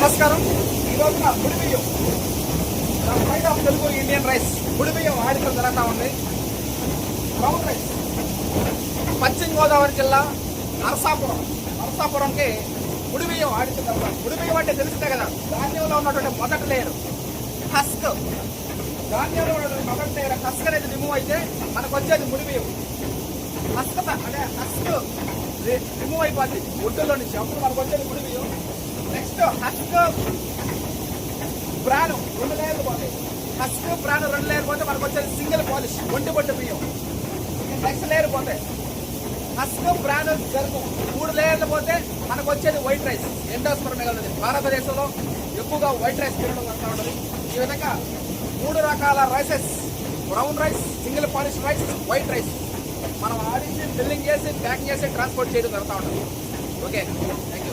నమస్కారం. ఈ రోజున ముడి బియ్యం pride of Telugu Indian rice ముడి బియ్యం ఆడితం జరుగుతూ ఉంది. Brown rice. పశ్చిమ గోదావరి జిల్లా నరసాపురం. నరసాపురంకి ముడి బియ్యం ఆడితం జరుగుతుంది బియ్యం అంటే తెలిసిందే కదా ధాన్యంలో ఉన్నటువంటి మొదటి లేయర్ హస్క్. ధాన్యంలో ఉన్నటువంటి మొదటి లేయర్ హస్క్ అనేది రిమూవ్ అయితే మనకు వచ్చేది ముడి బియ్యం. హస్క్ అంటే హస్క్ రిమూవ్ అయిపోద్ది. ఒడ్డులో నుంచి అప్పుడు మనకు వచ్చేది బియ్యం. Next husk. ప్రాణం రెండు లేయర్లు పోతాయి. హస్క్ ప్రాణం రెండు లేయర్ పోతే మనకు వచ్చేది సింగిల్ పాలిష్ ఒంటి బొట్టు బియ్యం. నెక్స్ట్ లేయర్ పోతాయి. హస్క్ ప్రాణం జరుపు మూడు లేయర్లు పోతే మనకు వచ్చేది వైట్ రైస్. ఎండోస్పర్ మిగలదు. భారతదేశంలో ఎక్కువగా వైట్ రైస్ తినడం వస్తూ ఉంటుంది. ఈ విధంగా మూడు రకాల rices. Brown rice single polish rice white rice. మనం ఆడించి బిల్లింగ్ చేసి ప్యాకింగ్ చేసి ట్రాన్స్పోర్ట్ చేయడం జరుగుతూ ఉంటుంది. ఓకే. థ్యాంక్